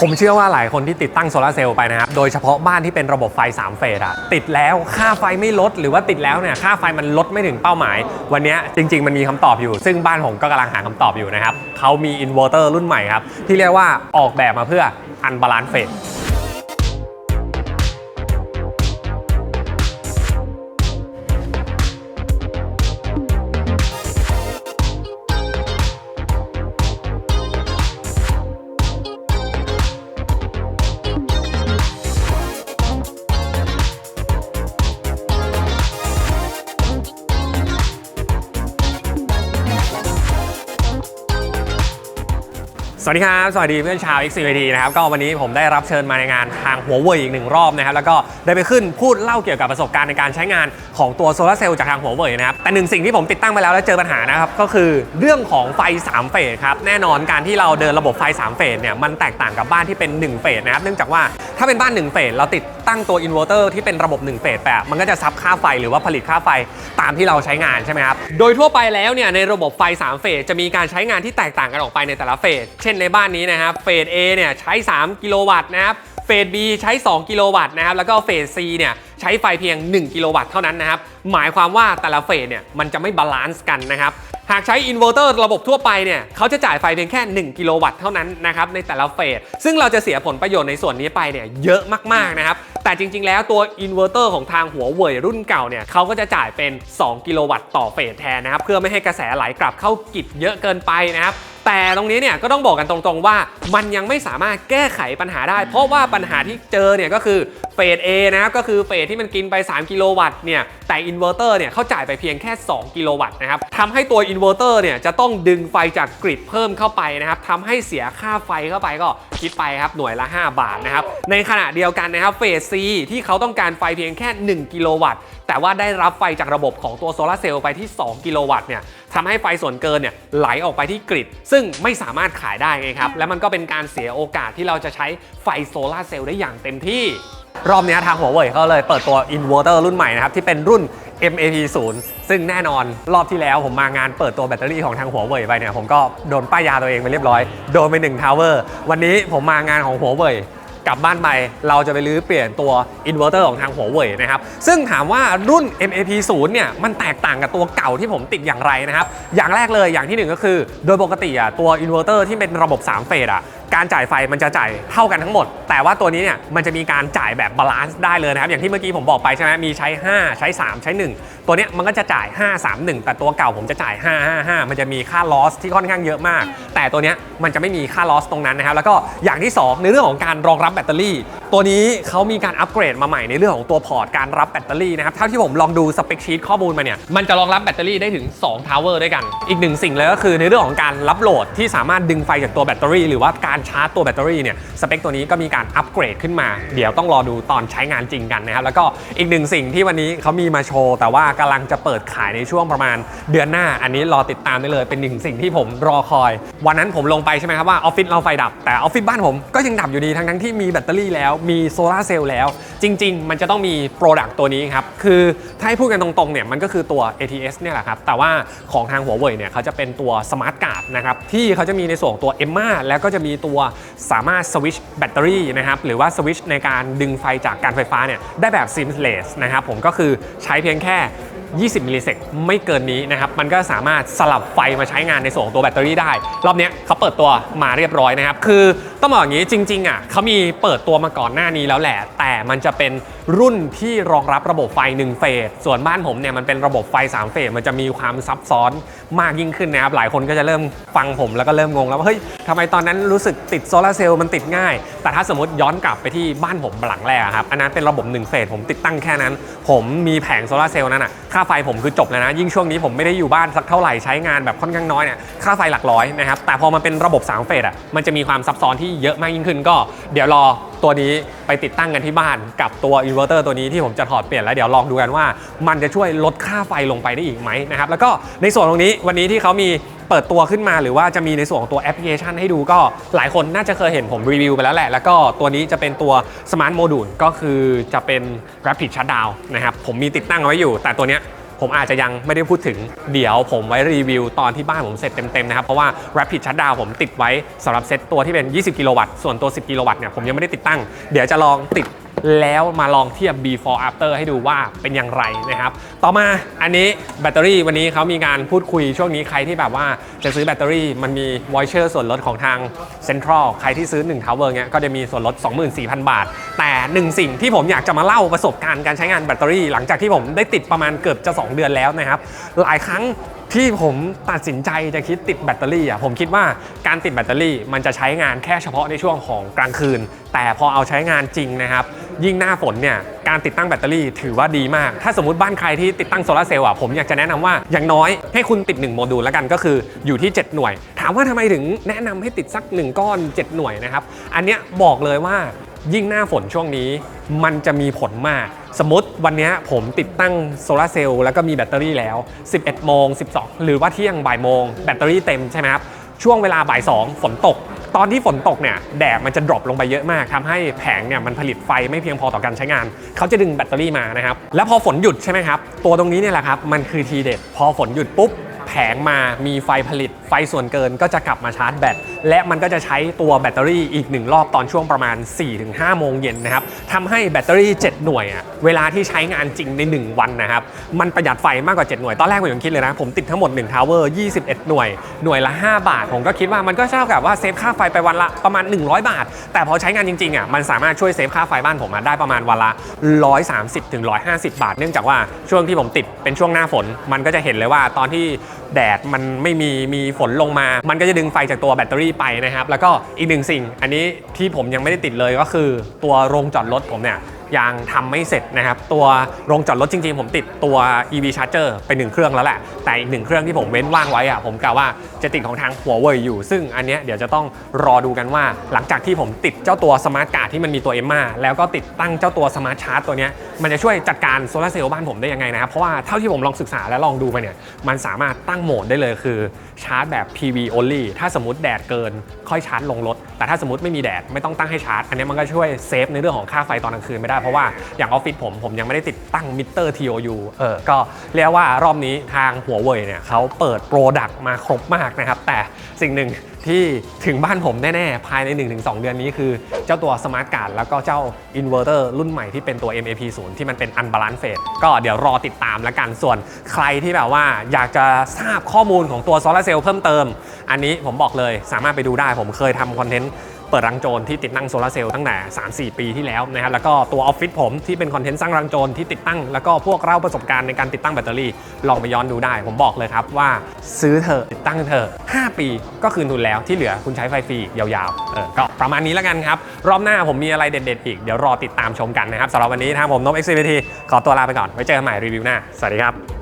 ผมเชื่อว่าหลายคนที่ติดตั้งโซลาร์เซลล์ไปนะครับ โดยเฉพาะบ้านที่เป็นระบบไฟ 3 เฟสอะติดแล้วค่าไฟไม่ลด หรือว่าติดแล้วเนี่ยค่าไฟมันลดไม่ถึงเป้าหมาย วันนี้จริง ๆ มันมีคำตอบอยู่ ซึ่งบ้านผมก็กำลังหาคำตอบอยู่นะครับเขามีอินเวอร์เตอร์รุ่นใหม่ครับที่เรียกว่าออกแบบมาเพื่ออันบาลานซ์เฟส สวัสดีครับ สวัสดีเพื่อนชาว X 4D นะครับ ก็วันนี้ผมได้รับเชิญมาในงานทางหัวเว่ยอีกหนึ่งรอบนะครับ แล้วก็ได้ไปขึ้นพูดเล่าเกี่ยวกับประสบการณ์ในการใช้งานของตัวโซลาร์เซลล์จากทางหัวเว่ยนะครับ แต่หนึ่งสิ่งที่ผมติดตั้งไปแล้วแล้วเจอปัญหานะครับ ก็คือเรื่องของไฟ 3 เฟสครับ แน่นอนการที่เราเดินระบบไฟ 3 เฟสเนี่ย มันแตกต่างกับบ้านที่เป็น 1 เฟสนะครับ เนื่องจากว่าถ้าเป็นบ้าน 1 เฟสเราติดตั้งตัวอินเวอร์เตอร์ที่เป็นระบบ1เฟสแปะมันก็จะซับค่าไฟหรือว่าผลิตค่าไฟตามที่เราใช้งานใช่ไหมครับ โดยทั่วไปแล้วเนี่ยในระบบไฟ 3 เฟสจะมีการใช้งานที่แตกต่างกันออกไปในแต่ละเฟส เช่นในบ้านนี้นะครับ เฟส A เนี่ยใช้ 3 กิโลวัตต์นะครับ เฟส B ใช้ 2 กิโลวัตต์นะครับ แล้วก็เฟส C เนี่ยใช้ไฟเพียง 1 กิโลวัตต์เท่านั้นนะครับ หมายความว่าแต่ละเฟสเนี่ยมันจะไม่บาลานซ์กันนะครับ หากใช้อินเวอร์เตอร์ระบบทั่วไปเนี่ยเขาจะจ่ายไฟเพียงแค่ 1 กิโลวัตต์เท่านั้นนะครับในแต่ละเฟส ซึ่งเราจะเสียผลประโยชน์ในส่วนนี้ไปเนี่ยเยอะมากๆนะครับ แต่จริง ๆ แล้วตัวอินเวอร์เตอร์ของทางหัวเว่ยรุ่นเก่าเนี่ยเขาก็จะจ่ายเป็น 2 กิโลวัตต์ต่อเฟสแทนนะครับ เพื่อไม่ให้กระแสไหลกลับเข้ากิจเยอะเกินไปนะครับ แต่ตรงนี้เนี่ยก็ต้องบอกกันตรงๆว่ามันยังไม่สามารถแก้ไขปัญหาได้ เพราะว่าปัญหาที่เจอเนี่ยก็คือเฟส A นะครับก็คือเฟสที่มันกินไป 3 กิโลวัตต์เนี่ยแต่อินเวอร์เตอร์เนี่ยเขาจ่ายไปเพียงแค่ 2 กิโลวัตต์นะครับทำให้ตัวอินเวอร์เตอร์เนี่ยจะต้องดึงไฟจากกริดเพิ่มเข้าไปนะครับทำให้เสียค่าไฟเข้าไปก็คิดไปครับหน่วยละ 5 บาทนะครับในขณะเดียวกันนะครับเฟส C ที่เขาต้องการไฟเพียงแค่ 1 กิโลวัตต์ แต่ว่าได้รับไฟจากระบบของตัวโซลาเซลล์ไปที่ 2 กิโลวัตต์เนี่ยทำให้ไฟส่วนเกินเนี่ยไหลออกไปที่กริด ซึ่งไม่สามารถขายได้ไงครับ และมันก็เป็นการเสียโอกาสที่เราจะใช้ไฟโซลาเซลล์ได้อย่างเต็มที่ รอบนี้ทางหัวเว่ยเขาเลยเปิดตัวอินเวอร์เตอร์รุ่นใหม่นะครับ ที่เป็นรุ่น MAP0 ซึ่งแน่นอนรอบที่แล้วผมมางานเปิดตัวแบตเตอรี่ของทางหัวเว่ยไปเนี่ยผมก็โดนป้ายยาตัวเองไปเรียบร้อยโดนไปหนึ่งทาวเวอร์วันนี้ผมมางานของหัวเว่ย กลับบ้านไปเราจะไปรื้อเปลี่ยนตัวอินเวอร์เตอร์ของทางหัวเว่ยนะครับซึ่งถามว่ารุ่น MAP0 เนี่ยมันแตกต่างกับตัวเก่าที่ผมติดอย่างไรนะครับอย่างแรกเลยอย่างที่หนึ่งก็คือ โดยปกติอะตัวอินเวอร์เตอร์ที่เป็นระบบ 3 เฟสอะการจ่ายไฟมันจะจ่ายเท่ากันทั้งหมด แต่ว่าตัวนี้เนี่ยมันจะมีการจ่ายแบบบาลานซ์ได้เลยนะครับ อย่างที่เมื่อกี้ผมบอกไปใช่ไหมมีใช้ 5 ใช้ 3 ใช้ 1 ตัวเนี้ยมันก็จะจ่าย 5 3 1 แต่ตัวเก่าผมจะจ่าย 5 5 5 มันจะมีค่าลอสที่ค่อนข้างเยอะมาก แต่ตัวเนี้ยมันจะไม่มีค่าลอสตรงนั้นนะครับ แล้วก็อย่างที่ 2 ในเรื่องของการรองรับแบตเตอรี่ ตัวนี้เขามีการอัปเกรดมาใหม่ในเรื่องของตัวพอร์ตการรับแบตเตอรี่นะครับเท่าที่ผมลองดูสเปคชีตข้อมูลมาเนี่ยมันจะรองรับแบตเตอรี่ได้ถึง2ทาวเวอร์ด้วยกัน อีกหนึ่งสิ่งเลยก็คือในเรื่องของการรับโหลดที่สามารถดึงไฟจากตัวแบตเตอรี่ หรือว่าการชาร์จตัวแบตเตอรี่เนี่ยสเปคตัวนี้ก็มีการอัปเกรดขึ้นมา เดี๋ยวต้องรอดูตอนใช้งานจริงกันนะครับแล้วก็อีกหนึ่งสิ่งที่วันนี้เขามีมาโชว์ แต่ว่ากำลังจะเปิดขายในช่วงประมาณเดือนหน้า อันนี้รอติดตามได้เลยเป็นหนึ่งสิ่งที่ผมรอคอย วันนั้นผมลงไปใช่ไหมครับว่าออฟฟิศเราไฟดับแต่ออฟฟิศบ้านผมก็ยังดับอยู่ดีทั้งทั้งที่มีแบตเตอรี่แล้วมีโซลาเซลล์แล้ว จริง ๆ มันจะต้องมีโปรดักต์ตัวนี้ครับ คือถ้าให้พูดกันตรงๆเนี่ยมันก็คือตัว ATS เนี่ยแหละครับ แต่ว่าของทางหัวเว่ยเนี่ยเขาจะเป็นตัวสมาร์ทการ์ดนะครับ ที่เขาจะมีในส่วนของตัว Emma แล้วก็จะมีตัวสามารถสวิชแบตเตอรี่นะครับ หรือว่าสวิชในการดึงไฟจากการไฟฟ้าเนี่ยได้แบบ seamless นะครับผมก็คือใช้เพียงแค่20 มิลลิเซกไม่เกินนี้นะครับ มันก็สามารถสลับไฟมาใช้งานในส่วนของตัวแบตเตอรี่ได้ รอบนี้เขาเปิดตัวมาเรียบร้อยนะครับ คือ ต้องบอกอย่างนี้จริงๆอะเขามีเปิดตัวมาก่อนหน้านี้แล้วแหละ แต่มันจะเป็นรุ่นที่รองรับระบบไฟ 1 เฟส ส่วนบ้านผมเนี่ยมันเป็นระบบไฟ 3 เฟส มันจะมีความซับซ้อนมากยิ่งขึ้นนะครับ หลายคนก็จะเริ่มฟังผมแล้วก็เริ่มงงแล้วว่าเฮ้ยทำไมตอนนั้นรู้สึกติดโซลาเซลล์มันติดง่าย แต่ถ้าสมมติย้อนกลับไปที่บ้านผมหลังแรกอะครับ อันนั้นเป็นระบบ 1 เฟส ผมติดตั้งแค่นั้น ผมมีแผงโซลาเซลล์นั้นอะค่าไฟผมคือจบแล้วนะ ยิ่งช่วงนี้ผมไม่ได้อยู่บ้านสักเท่าไหร่ ใช้งานแบบค่อนข้างน้อยเนี่ย ค่าไฟหลักร้อยนะครับ แต่พอมันเป็นระบบ3เฟสอะมันจะมีความซับซ้อนที่เยอะมากยิ่งขึ้นก็ เดี๋ยวรอตัวนี้ไปติดตั้งกันที่บ้านกับตัวอินเวอร์เตอร์ตัวนี้ที่ผมจะถอดเปลี่ยนแล้วเดี๋ยวลองดูกันว่า มันจะช่วยลดค่าไฟลงไปได้อีกไหมนะครับแล้วก็ในส่วนตรงนี้วันนี้ที่เขามีเปิดตัวขึ้นมาหรือว่าจะมีในส่วนของตัวแอปพลิเคชันให้ดูก็หลายคนน่าจะเคยเห็นผมรีวิวไปแล้วแหละ แล้วก็ตัวนี้จะเป็นตัว Smart Module ก็คือจะเป็น Rapid Shutdown นะครับผมมีติดตั้งเอาไว้อยู่ แต่ตัวเนี้ย ผมอาจจะยังไม่ได้พูดถึงเดี๋ยวผมไว้รีวิวตอนที่บ้านผมเสร็จเต็มๆนะครับ เพราะว่า Rapid Shutdown ผมติดไว้สำหรับเซตตัวที่เป็น 20 กิโลวัตต์ส่วนตัว 10 กิโลวัตต์เนี่ยผมยังไม่ได้ติดตั้ง เดี๋ยวจะลองติด แล้วมาลองเทียบ before after ให้ดูว่าเป็นอย่างไรนะครับ ต่อมาอันนี้แบตเตอรี่วันนี้เขามีการพูดคุยช่วงนี้ใครที่แบบว่าจะซื้อแบตเตอรี่มันมี voucher ส่วนลดของทาง Central ใครที่ซื้อ1 Tower เงี้ยก็จะมีส่วนลด 24,000 บาท แต่หนึ่งสิ่งที่ผมอยากจะมาเล่าประสบการณ์การใช้งานแบตเตอรี่ หลังจากที่ผมได้ติดประมาณเกือบจะ 2 เดือนแล้วนะครับหลายครั้ง ที่ผมตัดสินใจจะคิดติดแบตเตอรี่อะผมคิดว่าการติดแบตเตอรี่มันจะใช้งานแค่เฉพาะในช่วงของกลางคืน แต่พอเอาใช้งานจริงนะครับ ยิ่งหน้าฝนเนี่ยการติดตั้งแบตเตอรี่ถือว่าดีมาก ถ้าสมมติบ้านใครที่ติดตั้งโซลาเซลล์อะผมอยากจะแนะนำว่าอย่างน้อยให้คุณติด 1 โมดูลแล้วกันก็คืออยู่ที่ 7 หน่วย ถามว่าทำไมถึงแนะนำให้ติดสัก 1 ก้อน 7 หน่วยนะครับอันเนี้ยบอกเลยว่ายิ่งหน้าฝนช่วงนี้ มันจะมีผลมาก สมมติวันนี้ผมติดตั้งโซลาร์เซลล์แล้วก็มีแบตเตอรี่แล้ว 11 โมง 12 หรือว่าเที่ยงบ่ายโมงแบตเตอรี่เต็มใช่ไหมครับ ช่วงเวลาบ่าย2ฝนตก ตอนที่ฝนตกเนี่ยแดดมันจะดรอปลงไปเยอะมากทำให้แผงเนี่ยมันผลิตไฟไม่เพียงพอต่อการใช้งาน เขาจะดึงแบตเตอรี่มานะครับ แล้วพอฝนหยุดใช่ไหมครับ ตัวตรงนี้เนี่ยแหละครับ มันคือทีเด็ด พอฝนหยุดปุ๊บแผงมามีไฟผลิต ไฟส่วนเกินก็จะกลับมาชาร์จแบต และมันก็จะใช้ตัวแบตเตอรี่อีกหนึ่งรอบตอนช่วงประมาณ 4-5 โมงเย็นนะครับทำให้แบตเตอรี่ 7 หน่วยอะเวลาที่ใช้งานจริงใน 1 วันนะครับ มันประหยัดไฟมากกว่า 7 หน่วย ตอนแรกผมยังคิดเลยนะ ผมติดทั้งหมด1ทาวเวอร์ 21 หน่วย หน่วยละ 5 บาท ผมก็คิดว่ามันก็เท่ากับว่าเซฟค่าไฟไปวันละประมาณ 100 บาท แต่พอใช้งานจริงๆอะมันสามารถช่วยเซฟค่าไฟบ้านผมอะได้ประมาณวันละ 130ถึง150 บาท เนื่องจากว่าช่วงที่ผมติดเป็นช่วงหน้าฝน มันก็จะเห็นเลยว่าตอนที่แดดมันไม่มีมีฝนลงมา มันก็จะดึงไฟจากตัวแบตเตอรี่ไปนะครับ แล้วก็อีกหนึ่งสิ่ง อันนี้ที่ผมยังไม่ได้ติดเลยก็คือตัวโรงจอดรถผมเนี่ย ยังทำไม่เสร็จนะครับ ตัวโรงจอดรถจริงๆ ผมติดตัว EV Charger ไปหนึ่งเครื่องแล้วแหละ แต่อีกหนึ่งเครื่องที่ผมเว้นว่างไว้อะผมกะว่าจะติดของทางหัวเว่ยอยู่ ซึ่งอันเนี้ยเดี๋ยวจะต้องรอดูกันว่า หลังจากที่ผมติดเจ้าตัวสมาร์ทการ์ดที่มันมีตัว e m มาแล้วก็ติดตั้งเจ้าตัวสมาร์ทชาร์จตัวเนี้ยมันจะช่วยจัดการโซลาร์เซลล์บ้านผมได้ยังไงนะครับเพราะว่าเท่าที่ผมลองศึกษาและลองดูไปเนี่ยมันสามารถตั้งโหมดได้เลยคือชาร์จแบบ PV only ถ้าสมมติแดดเกินค่อยชาร์จลงรถแต่ถ้าสมมติไม่มีแดดไม่ต้องตั้งให้ชาร์จอันนี้มันก็ช่วยเซฟในเรื่องของค่าไฟตอนกลางคืนไม่ได้เพราะว่าอย่างออฟฟิศผมผมยังไม่ได้ติดตั้งมิเตอร์ TOU เออก็เรียกว่ารอบนี้ทางหัวเว่ยเนี่ยเขาเปิดโปรดักต์มาครบมากนะครับ แต่สิ่งหนึ่งที่ถึงบ้านผมแน่ ๆ ภายใน 1-2 เดือนนี้คือเจ้าตัวสมาร์ทการ์ดแล้วก็เจ้าอินเวอร์เตอร์รุ่นใหม่ที่เป็นตัว MAP0 ที่มันเป็นอันบาลานซ์เฟสก็เดี๋ยวรอติดตามแล้วกันส่วนใครที่แบบว่าอยากจะทราบข้อมูลของตัวโซลาร์เซลล์เพิ่มเติม อันนี้ผมบอกเลยสามารถไปดูได้ผมเคยทำคอนเทนต์ เปิดรังโจรที่ติดตั้งโซลาร์เซลล์ตั้งแต่ 3-4 ปีที่แล้วนะครับแล้วก็ตัวออฟฟิศผมที่เป็นคอนเทนต์สร้างรังโจรที่ติดตั้ง แล้วก็พวกเล่าประสบการณ์ในการติดตั้งแบตเตอรี่ ลองไปย้อนดูได้ ผมบอกเลยครับว่าซื้อเถอะติดตั้งเถอะ5 ปีก็คืนทุนแล้วที่เหลือคุณใช้ไฟฟรียาวๆเออก็ประมาณนี้แล้วกันครับรอบหน้าผมมีอะไรเด็ดๆอีกเดี๋ยวรอติดตามชมกันนะครับสำหรับวันนี้ทางผมนพ XCVT ขอตัวลาไปก่อนไว้เจอกันใหม่รีวิวหน้าสวัสดีครับ